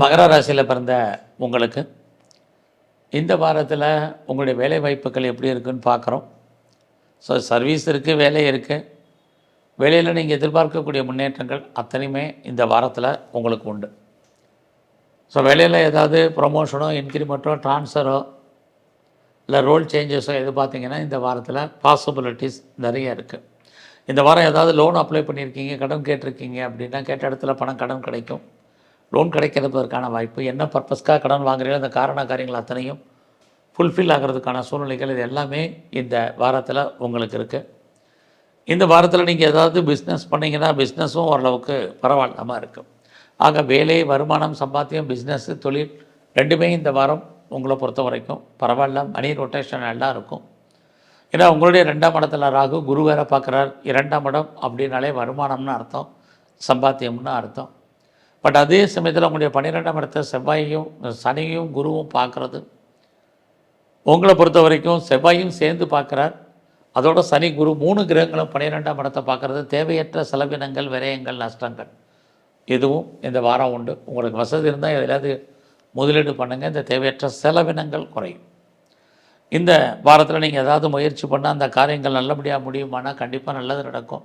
மகர ராசியில் பிறந்த உங்களுக்கு இந்த வாரத்தில் உங்களுடைய வேலை வாய்ப்புகள் எப்படி இருக்குன்னு பார்க்குறோம். ஸோ சர்வீஸ் இருக்குது வேலை இருக்குது வேலையில் நீங்கள் எதிர்பார்க்கக்கூடிய முன்னேற்றங்கள் அத்தனையுமே இந்த வாரத்தில் உங்களுக்கு உண்டு. ஸோ வேலையில் ஏதாவது ப்ரொமோஷனோ இன்க்ரிமெண்ட்டோ ட்ரான்ஸ்ஃபரோ இல்லை ரோல் சேஞ்சஸோ எது பார்த்தீங்கன்னா இந்த வாரத்தில் பாசிபிலிட்டிஸ் நிறைய இருக்குது இந்த வாரம் ஏதாவது லோன் அப்ளை பண்ணியிருக்கீங்க கடன் கேட்டிருக்கீங்க அப்படின்னா கேட்ட இடத்துல பணம் கடன் கிடைக்கும். லோன் கிடைக்கிறதுக்கான வாய்ப்பு என்ன பர்பஸ்க்காக கடன் வாங்குறீங்களோ அந்த காரண காரியங்கள் அத்தனையும் ஃபுல்ஃபில் ஆகிறதுக்கான சூழ்நிலைகள் இது எல்லாமே இந்த வாரத்தில் உங்களுக்கு இருக்குது இந்த வாரத்தில் நீங்கள் ஏதாவது பிஸ்னஸ் பண்ணிங்கன்னா பிஸ்னஸும் ஓரளவுக்கு பரவாயில்லாமல் இருக்கும். ஆக வேலை வருமானம் சம்பாத்தியம் பிஸ்னஸ்ஸு தொழில் ரெண்டுமே இந்த வாரம் உங்களை பொறுத்த வரைக்கும் பரவாயில்ல மணி ரொட்டேஷன் எல்லாம் இருக்கும். ஏன்னா உங்களுடைய ரெண்டாம் இடத்துல ராகு குரு வேற பார்க்குறார். இரண்டாம் இடம் அப்படின்னாலே வருமானம்னு அர்த்தம் சம்பாத்தியம்னு அர்த்தம். பட் அதே சமயத்தில் உங்களுடைய பன்னிரெண்டாம் இடத்தை செவ்வாயும் சனியும் குருவும் பார்க்குறது. உங்களை பொறுத்த வரைக்கும் செவ்வாயும் சேர்ந்து பார்க்குறார். அதோட சனி குரு மூணு கிரகங்களும் பன்னிரெண்டாம் இடத்தை பார்க்குறது. தேவையற்ற செலவினங்கள் விரயங்கள் நஷ்டங்கள். இதுவும் இந்த வாரம் உண்டு. உங்களுக்கு வசதி இருந்தால் எதாவது முதலீடு பண்ணுங்கள் இந்த தேவையற்ற செலவினங்கள் குறையும். இந்த வாரத்தில் நீங்கள் ஏதாவது முயற்சி பண்ணால் அந்த காரியங்கள் நல்லபடியாக முடியுமானால் கண்டிப்பாக நல்லது நடக்கும்.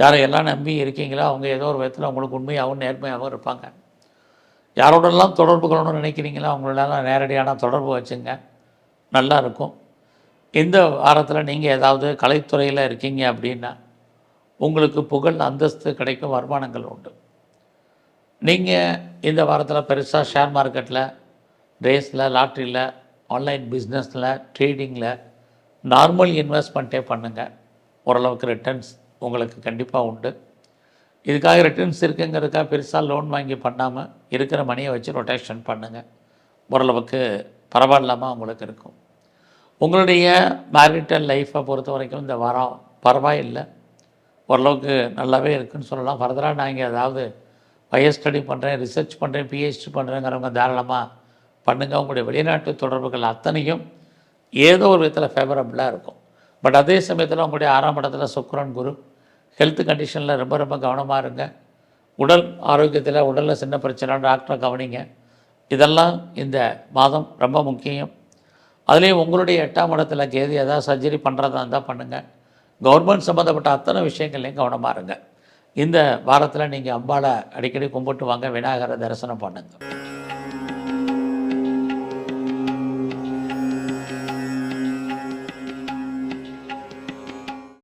யாரை எல்லாம் நம்பி இருக்கீங்களோ அவங்க ஏதோ ஒரு விதத்தில் உங்களுக்கு உண்மையாகவும் நேர்மையாகவும் இருப்பாங்க. யாரோடெல்லாம் தொடர்பு கொள்ளணும்னு நினைக்கிறீங்களோ அவங்களெல்லாம் நேரடியான தொடர்பு வச்சுங்க. நல்லா இருக்கும். இந்த வாரத்தில் நீங்கள் ஏதாவது கலைத்துறையில் இருக்கீங்க அப்படின்னா உங்களுக்கு புகழ் அந்தஸ்து கிடைக்கும் வருமானங்கள் உண்டு. நீங்கள் இந்த வாரத்தில் பெருசாக ஷேர் மார்க்கெட்டில் ரேஸில் லாட்ரியில் ஆன்லைன் பிஸ்னஸில் ட்ரேடிங்கில் நார்மல் இன்வெஸ்ட்மெண்ட்டே பண்ணுங்கள் ஓரளவுக்கு ரிட்டர்ன்ஸ் உங்களுக்கு கண்டிப்பாக உண்டு. இதுக்காக ரிட்டர்ன்ஸ் இருக்குங்கிறதுக்காக பெருசாக லோன் வாங்கி பண்ணாமல் இருக்கிற மணியை வச்சு ரொட்டேஷன் பண்ணுங்கள் ஓரளவுக்கு பரவாயில்லாமல் உங்களுக்கு இருக்கும். உங்களுடைய மேரிட்டல் லைஃப்பை பொறுத்த வரைக்கும் இந்த வாரம் பரவாயில்லை. ஓரளவுக்கு நல்லாவே இருக்குன்னு சொல்லலாம். ஃபர்தராக நான் இங்கே ஏதாவது ஹையர் ஸ்டடி பண்ணுறேன் ரிசர்ச் பண்ணுறேன் பிஹெச்டி பண்ணுறேங்கிறவங்க தாராளமாக பண்ணுங்கள் உங்களுடைய வெளிநாட்டு தொடர்புகள் அத்தனையும் ஏதோ ஒரு விதத்தில் ஃபேவரபுளாக இருக்கும். பட் அதே சமயத்தில் உங்களுடைய ஆறாம் இடத்துல சுக்ரன் குரு. ஹெல்த் கண்டிஷனில் ரொம்ப ரொம்ப கவனமாக இருங்க. உடல் ஆரோக்கியத்தில் உடலில் சின்ன பிரச்சனை டாக்டரை கவனிங்க. இதெல்லாம் இந்த மாதம் ரொம்ப முக்கியம். அதுலேயும் உங்களுடைய எட்டாம் இடத்துல கேது எதாவது சர்ஜரி பண்ணுறதா இருந்தால் பண்ணுங்கள் கவர்மெண்ட் சம்மந்தப்பட்ட அத்தனை விஷயங்கள்லையும் கவனமாக இருங்க. இந்த வாரத்தில் நீங்கள் அம்பாளை அடிக்கடி கும்பிட்டு வாங்க. விநாயகரை தரிசனம் பண்ணுங்கள்